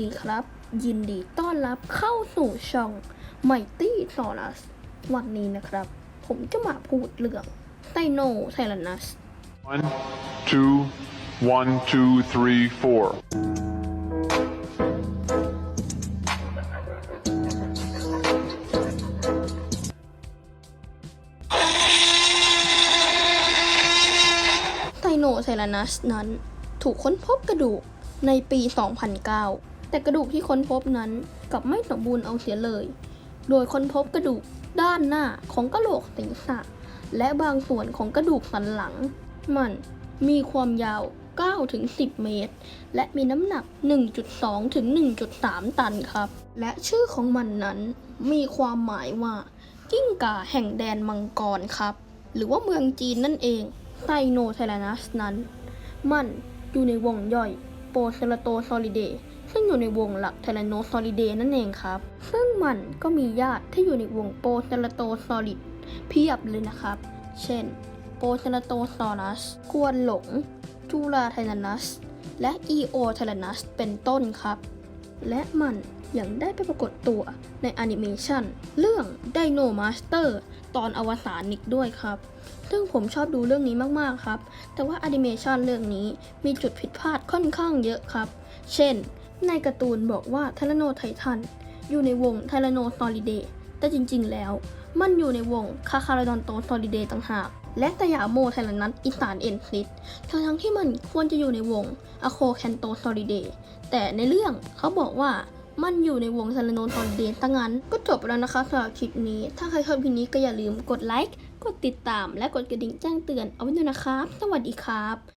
ดีครับ ยินดีต้อนรับเข้าสู่ช่อง Mighty s o r u s วันนี้นะครับ ผมจะมาพูดเรื่องไซโนไท r นัส One, two, one, two, three, four. ไซโนไท r นัสนั้นถูกค้นพบกระดูกในปี 2009 แต่กระดูกที่ค้นพบนั้นกลับไม่สมบูรณ์เอาเสียเลย โดยค้นพบกระดูกด้านหน้าของกระโหลกศีรษะ และบางส่วนของกระดูกสันหลัง มันมีความยาว 9-10 เมตร และมีน้ำหนัก 1.2 ถึง 1.3 ตันครับ และชื่อของมันนั้นมีความหมายว่า กิ้งก่าแห่งแดนมังกรครับ หรือว่าเมืองจีนนั่นเองไซโนไทลานัสนั้น มันอยู่ในวงย่อยโปเซลโตซอลิเด ซึ่งอยู่ในวงหลักเทเลโนซอลิเดนั่นเองครับ ซึ่งมันก็มีญาติที่อยู่ในวงโปเซลโตซอลิดเพียบเลยนะครับ เช่น โปเซลโตซอรัส กวนหลง จูราไทลนัส และอีโอไทลนัส เป็นต้นครับ และมันยังได้ไปปรากฏตัวในแอนิเมชันเรื่อง Dino Master ตอนอวสานอีกด้วยครับ ซึ่งผมชอบดูเรื่องนี้มาก ๆ ครับ แต่ว่าแอนิเมชันเรื่องนี้มีจุดผิดพลาดค่อนข้างเยอะครับ เช่น ในการ์ตูนบอกว่าไทแรโนไททันอยู่ในวงไทแรโนซอลิเดแต่จริงๆ แล้ว มันอยู่ในวงคาคาราดอนโตซอลิเดต่างหาก และตยาโมไทแรนัสอีสานเอ็นซิตทั้งๆที่มันควรจะอยู่ในวงอะโคแคนโตซอลิเดแต่ในเรื่องเขาบอกว่ามันอยู่ในวงซาลโนทอนเดตั้งงั้น ก็จบแล้วนะคะสำหรับคลิปนี้ ถ้าใครชอบคลิปนี้ก็อย่าลืมกดไลค์กดติดตามและกดกระดิ่งแจ้งเตือนเอาไว้ด้วยนะครับ สวัสดีครับ